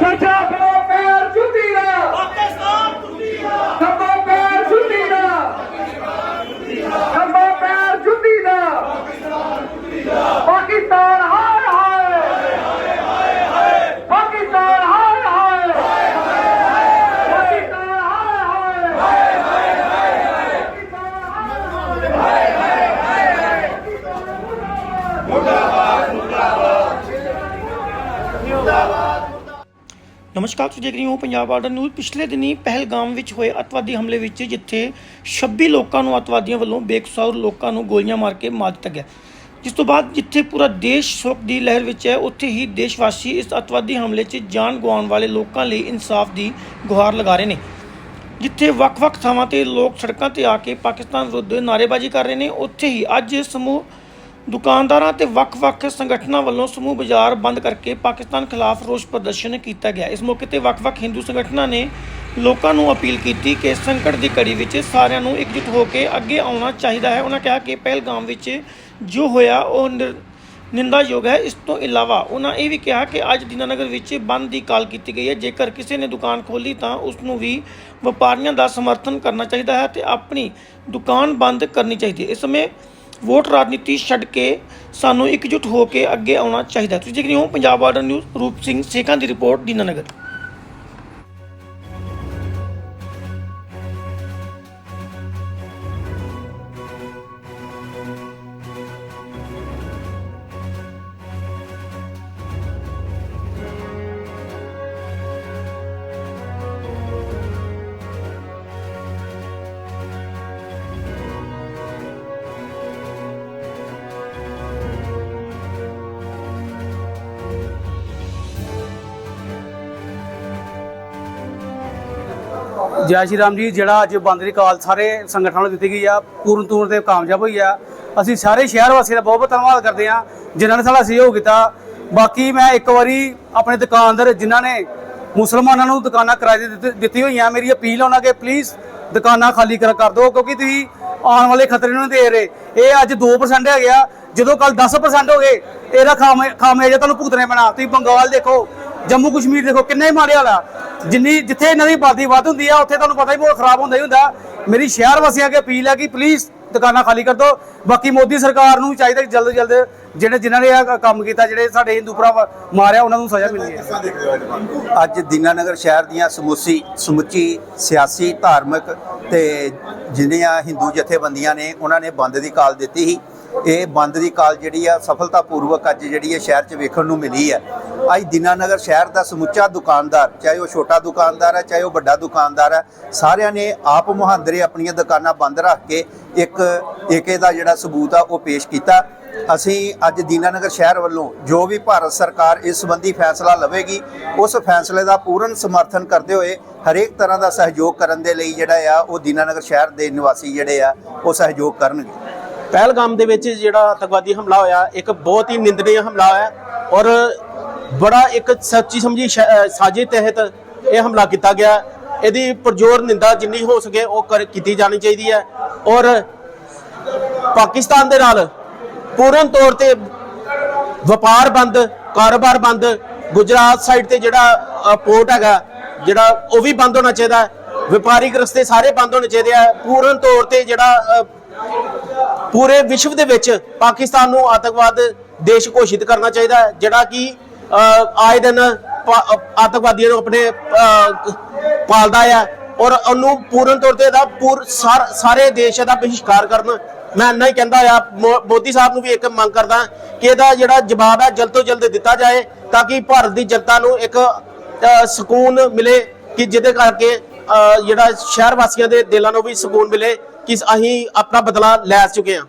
ਸੱਜਾ ਖੜੋ ਪੈਰ ਜੁੱਤੀ ਦਾ ਪਾਕਿਸਤਾਨ ਜੁੱਤੀ ਦਾ ਖੱਬਾ ਪੈਰ ਜੁੱਤੀ ਦਾ ਪਾਕਿਸਤਾਨ ਜੁੱਤੀ ਦਾ ਖੱਬਾ ਪੈਰ ਜੁੱਤੀ ਦਾ ਪਾਕਿਸਤਾਨ ਜੁੱਤੀ ਦਾ ਪਾਕਿਸਤਾਨ ਹਾਏ ਹਾਏ। ਹਾਏ ਹਾਏ ਹਾਏ ਪਾਕਿਸਤਾਨ ਹਾਏ ਹਾਏ। ਹਾਏ ਹਾਏ ਪਾਕਿਸਤਾਨ ਹਾਏ ਹਾਏ। ਹਾਏ ਹਾਏ ਹਾਏ ਹਾਏ ਪਾਕਿਸਤਾਨ ਹਾਏ ਹਾਏ। ਹਾਏ ਹਾਏ ਹਾਏ ਮੁਰਦਾਬਾਦ ਮੁਰਦਾਬਾਦ ਮੁਰਦਾਬਾਦ। ਨਮਸਕਾਰ, ਤੁਸੀਂ ਦੇਖ ਰਹੇ ਹੋ ਪੰਜਾਬ ਬਾਰਡਰ ਨਿਊਜ਼। ਪਿਛਲੇ ਦਿਨੀ ਪਹਿਲਗਾਮ ਵਿੱਚ ਹੋਏ ਅਤਵਾਦੀ ਹਮਲੇ ਵਿੱਚ ਜਿੱਥੇ 26 ਲੋਕਾਂ ਨੂੰ ਅਤਵਾਦੀਆਂ ਵੱਲੋਂ ਬੇਕਸੌਰ ਲੋਕਾਂ ਨੂੰ ਗੋਲੀਆਂ ਮਾਰ ਕੇ ਮਾਰ ਦਿੱਤਾ ਗਿਆ। ਜਿਸ ਤੋਂ ਬਾਅਦ ਜਿੱਥੇ ਪੂਰਾ ਦੇਸ਼ ਸ਼ੋਕ ਦੀ ਲਹਿਰ ਵਿੱਚ ਹੈ, ਉੱਥੇ ਹੀ ਦੇਸ਼ਵਾਸੀ ਇਸ ਅਤਵਾਦੀ ਹਮਲੇ 'ਚ ਜਾਨ ਗਵਾਉਣ ਵਾਲੇ ਲੋਕਾਂ ਲਈ ਇਨਸਾਫ ਦੀ ਗੁਹਾਰ ਲਗਾ ਰਹੇ ਨੇ। ਜਿੱਥੇ ਵੱਖ-ਵੱਖ ਥਾਵਾਂ ਤੇ ਲੋਕ ਸੜਕਾਂ ਤੇ ਆ ਕੇ ਪਾਕਿਸਤਾਨ ਵਿਰੁੱਧ ਨਾਅਰੇਬਾਜ਼ੀ ਕਰ ਰਹੇ ਨੇ, ਉੱਥੇ ਹੀ ਅੱਜ ਸਮੂਹ ਦੁਕਾਨਦਾਰਾਂ ਤੇ ਵੱਖ-ਵੱਖ ਸੰਗਠਨਾਂ ਵੱਲੋਂ ਸਮੂਹ ਬਾਜ਼ਾਰ ਬੰਦ ਕਰਕੇ ਪਾਕਿਸਤਾਨ ਖਿਲਾਫ ਰੋਸ ਪ੍ਰਦਰਸ਼ਨ ਕੀਤਾ ਗਿਆ। ਇਸ ਮੌਕੇ ਤੇ ਵੱਖ-ਵੱਖ ਹਿੰਦੂ ਸੰਗਠਨਾਂ ਨੇ ਲੋਕਾਂ ਨੂੰ ਅਪੀਲ ਕੀਤੀ ਕਿ ਸੰਕਟ ਦੀ ਘੜੀ ਵਿੱਚ ਸਾਰਿਆਂ ਨੂੰ ਇਕਜੁੱਟ ਹੋ ਕੇ ਅੱਗੇ ਆਉਣਾ ਚਾਹੀਦਾ ਹੈ। ਉਹਨਾਂ ਕਿਹਾ ਕਿ ਪਹਿਲਗਾਮ ਵਿੱਚ ਜੋ ਹੋਇਆ, ਉਹ ਨਿਰ- ਨਿੰਦਾਯੋਗ ਹੈ। ਇਸ ਤੋਂ ਇਲਾਵਾ ਉਹਨਾਂ ਇਹ ਵੀ ਕਿਹਾ ਕਿ ਅੱਜ ਦੀਨਾਨਗਰ ਵਿੱਚ ਬੰਦ ਦੀ ਕਾਲ ਕੀਤੀ ਗਈ ਹੈ। ਜੇਕਰ ਕਿਸੇ ਨੇ ਦੁਕਾਨ ਖੋਲੀ ਤਾਂ ਉਸ ਨੂੰ ਵੀ ਵਪਾਰੀਆਂ ਦਾ ਸਮਰਥਨ ਕਰਨਾ ਚਾਹੀਦਾ ਹੈ ਤੇ ਆਪਣੀ ਦੁਕਾਨ ਬੰਦ ਕਰਨੀ ਚਾਹੀਦੀ ਹੈ। ਇਸ ਸਮੇਂ ਵੋਟ ਰਾਜਨੀਤੀ ਛੱਡ ਕੇ ਸਾਨੂੰ ਇਕਜੁੱਟ ਹੋ ਕੇ ਅੱਗੇ ਆਉਣਾ ਚਾਹੀਦਾ ਤੁਸੀਂ ਦੇਖ ਰਹੇ ਹੋ ਪੰਜਾਬ ਬਾਰਡਰ ਨਿਊਜ਼ ਰੂਪ ਸਿੰਘ ਸੇਖਾਂ ਦੀ ਰਿਪੋਰਟ ਦੀਨਾਨਗਰ ਜੈ ਸ਼੍ਰੀ ਰਾਮ ਜੀ, ਜਿਹੜਾ ਅੱਜ ਬੰਦ ਦੀ ਕਾਲ ਸਾਰੇ ਸੰਗਠਨਾਂ ਨੂੰ ਦਿੱਤੀ ਗਈ ਆ, ਪੂਰਨ ਤੌਰ ਤੇ ਕਾਮਯਾਬ ਹੋਈ ਆ। ਅਸੀਂ ਸਾਰੇ ਸ਼ਹਿਰ ਵਾਸੀਆਂ ਦਾ ਬਹੁਤ ਬਹੁਤ ਧੰਨਵਾਦ ਕਰਦੇ ਆ ਜਿਨ੍ਹਾਂ ਨੇ ਸਾਡਾ ਸਹਿਯੋਗ ਕੀਤਾ। ਬਾਕੀ ਮੈਂ ਇੱਕ ਵਾਰੀ ਆਪਣੇ ਦੁਕਾਨਦਾਰ, ਜਿਨ੍ਹਾਂ ਨੇ ਮੁਸਲਮਾਨਾਂ ਨੂੰ ਦੁਕਾਨਾਂ ਕਿਰਾਏ ਤੇ ਦਿੱਤੀ- ਹੋਈਆਂ, ਮੇਰੀ ਅਪੀਲ ਉਹਨਾਂ ਕਿ ਪਲੀਜ਼ ਦੁਕਾਨਾਂ ਖਾਲੀ ਕਰ ਕਰ ਦਿਓ, ਕਿਉਂਕਿ ਤੁਸੀਂ ਆਉਣ ਵਾਲੇ ਖਤਰੇ ਨੂੰ ਨਹੀਂ ਦੇ ਰਹੇ। ਇਹ ਅੱਜ 2% ਹੈਗੇ ਆ, ਜਦੋਂ ਕੱਲ 10% ਹੋ ਗਏ, ਇਹਦਾ ਖਾਮੇ ਖਾਮਿਆਜਾ ਤੁਹਾਨੂੰ ਭੁਗਤਣੇ ਪੈਣਾ। ਤੁਸੀਂ ਬੰਗਾਲ ਦੇਖੋ ਜੰਮੂ ਕਸ਼ਮੀਰ ਦੇਖੋ, ਕਿੰਨੇ ਹੀ ਮਾੜੇ ਹਾਲ ਜਿੰਨੀ ਜਿੱਥੇ ਇਹਨਾਂ ਦੀ ਆਬਾਦੀ ਵੱਧ ਹੁੰਦੀ ਆ ਉੱਥੇ ਤੁਹਾਨੂੰ ਪਤਾ ਹੀ ਬਹੁਤ ਖਰਾਬ ਹੁੰਦਾ ਹੀ ਹੁੰਦਾ। ਮੇਰੀ ਸ਼ਹਿਰ ਵਾਸੀਆਂ ਅੱਗੇ ਅਪੀਲ ਹੈ ਕਿ ਪਲੀਜ਼ ਦੁਕਾਨਾਂ ਖਾਲੀ ਕਰ ਦਿਓ। ਬਾਕੀ ਮੋਦੀ ਸਰਕਾਰ ਨੂੰ ਚਾਹੀਦਾ ਕਿ ਜਲਦ ਜਲਦ ਜਿਹੜੇ ਜਿਨ੍ਹਾਂ ਨੇ ਇਹ ਕੰਮ ਕੀਤਾ ਜਿਹੜੇ ਸਾਡੇ ਹਿੰਦੂ ਭਰਾ ਮਾਰਿਆ ਉਹਨਾਂ ਨੂੰ ਸਜ਼ਾ ਮਿਲਣੀ ਹੈ। ਅੱਜ ਦੀਨਾਨਗਰ ਸ਼ਹਿਰ ਦੀਆਂ ਸਮੂਸੀ ਸਮੁੱਚੀ ਸਿਆਸੀ ਧਾਰਮਿਕ ਤੇ ਜਿਹੜੀਆਂ ਹਿੰਦੂ ਜਥੇਬੰਦੀਆਂ ਨੇ ਉਹਨਾਂ ਨੇ ਬੰਦ ਦੀ ਕਾਲ ਦਿੱਤੀ ਸੀ। ਇਹ ਬੰਦ ਦੀ ਕਾਲ ਜਿਹੜੀ ਆ ਸਫਲਤਾਪੂਰਵਕ ਅੱਜ ਜਿਹੜੀ ਹੈ ਸ਼ਹਿਰ 'ਚ ਵੇਖਣ ਨੂੰ ਮਿਲੀ ਹੈ। ਅੱਜ ਦੀਨਾਨਗਰ ਸ਼ਹਿਰ ਦਾ ਸਮੁੱਚਾ ਦੁਕਾਨਦਾਰ, ਚਾਹੇ ਉਹ ਛੋਟਾ ਦੁਕਾਨਦਾਰ ਹੈ, ਚਾਹੇ ਉਹ ਵੱਡਾ ਦੁਕਾਨਦਾਰ ਹੈ, ਸਾਰਿਆਂ ਨੇ ਆਪ ਮੁਹਾਂਦਰੇ ਆਪਣੀਆਂ ਦੁਕਾਨਾਂ ਬੰਦ ਰੱਖ ਕੇ ਇੱਕ ਏਕੇ ਦਾ ਜਿਹੜਾ ਸਬੂਤ ਆ, ਉਹ ਪੇਸ਼ ਕੀਤਾ। ਅਸੀਂ ਅੱਜ ਦੀਨਾਨਗਰ ਸ਼ਹਿਰ ਵੱਲੋਂ ਜੋ ਵੀ ਭਾਰਤ ਸਰਕਾਰ ਇਸ ਸੰਬੰਧੀ ਫੈਸਲਾ ਲਵੇਗੀ, ਉਸ ਫੈਸਲੇ ਦਾ ਪੂਰਨ ਸਮਰਥਨ ਕਰਦੇ ਹੋਏ ਹਰੇਕ ਤਰ੍ਹਾਂ ਦਾ ਸਹਿਯੋਗ ਕਰਨ ਦੇ ਲਈ ਜਿਹੜਾ ਆ, ਉਹ ਦੀਨਾਨਗਰ ਸ਼ਹਿਰ ਦੇ ਨਿਵਾਸੀ ਜਿਹੜੇ ਆ, ਉਹ ਸਹਿਯੋਗ ਕਰਨਗੇ। ਪਹਿਲਗਾਮ ਦੇ ਵਿੱਚ ਜਿਹੜਾ ਅਤੰਕਵਾਦੀ ਹਮਲਾ ਹੋਇਆ, ਇੱਕ ਬਹੁਤ ਹੀ ਨਿੰਦਨੀय ਹਮਲਾ ਹੋਇਆ ਔਰ ਬੜਾ ਇੱਕ ਸੱਚੀ ਸਮਝੀ ਸ਼- ਸਾਜ਼ਿਸ਼ ਤਹਿਤ ਇਹ ਹਮਲਾ ਕੀਤਾ ਗਿਆ। ਇਹਦੀ ਪਰਜ਼ੋਰ ਨਿੰਦਾ ਜਿੰਨੀ ਹੋ ਸਕੇ ਉਹ ਕਰ- ਕੀਤੀ ਜਾਣੀ ਚਾਹੀਦੀ ਹੈ। ਔਰ ਪਾਕਿਸਤਾਨ ਦੇ ਨਾਲ ਪੂਰਨ ਤੌਰ ਤੇ ਵਪਾਰ ਬੰਦ, ਕਾਰੋਬਾਰ ਬੰਦ, ਗੁਜਰਾਤ ਸਾਈਡ ਤੇ ਜਿਹੜਾ ਪੋਰਟ ਹੈਗਾ, ਜਿਹੜਾ ਉਹ ਵੀ ਬੰਦ ਹੋਣਾ ਚਾਹੀਦਾ ਵਪਾਰਿਕ ਰਸਤੇ ਸਾਰੇ ਬੰਦ ਹੋਣੇ ਚਾਹੀਦੇ ਆ। ਪੂਰਨ ਤੌਰ ਤੇ ਜਿਹੜਾ ਪੂਰੇ ਵਿਸ਼ਵ ਦੇ ਵਿੱਚ ਪਾਕਿਸਤਾਨ ਨੂੰ ਆਤੰਕਵਾਦ ਦੇਸ਼ ਘੋਸ਼ਿਤ ਕਰਨਾ ਚਾਹੀਦਾ ਜਿਹੜਾ ਕਿ ਆਏ ਦਿਨ ਆਤੰਕਵਾਦੀਆਂ ਨੂੰ ਆਪਣੇ ਪਾਲਦਾ ਆ ਔਰ ਉਹਨੂੰ ਪੂਰਨ ਤੌਰ ਤੇ ਇਹਦਾ ਪੂਰ ਸਾਰ- ਸਾਰੇ ਦੇਸ਼ ਦਾ ਬਹਿਸ਼ਕਾਰ ਕਰਨ। ਮੈਂ ਇੰਨਾ ਹੀ ਕਹਿੰਦਾ ਆ, ਮੋ- ਮੋਦੀ ਸਾਹਿਬ ਨੂੰ ਵੀ ਇੱਕ ਮੰਗ ਕਰਦਾ ਕਿ ਇਹਦਾ ਜਿਹੜਾ ਜਵਾਬ ਹੈ, ਜਲਦ ਤੋਂ ਜਲਦ ਦਿੱਤਾ ਜਾਏ ਤਾਂ ਕਿ ਭਾਰਤ ਦੀ ਜਨਤਾ ਨੂੰ ਇੱਕ ਸਕੂਨ ਮਿਲੇ ਕਿ ਜਿਹਦੇ ਕਰਕੇ ਜਿਹੜਾ ਸ਼ਹਿਰ ਵਾਸੀਆਂ ਦੇ ਦਿਲਾਂ ਨੂੰ ਵੀ ਸਕੂਨ ਮਿਲੇ ਕਿ ਅਸੀਂ ਆਪਣਾ ਬਦਲਾ ਲੈ ਚੁੱਕੇ ਹਾਂ।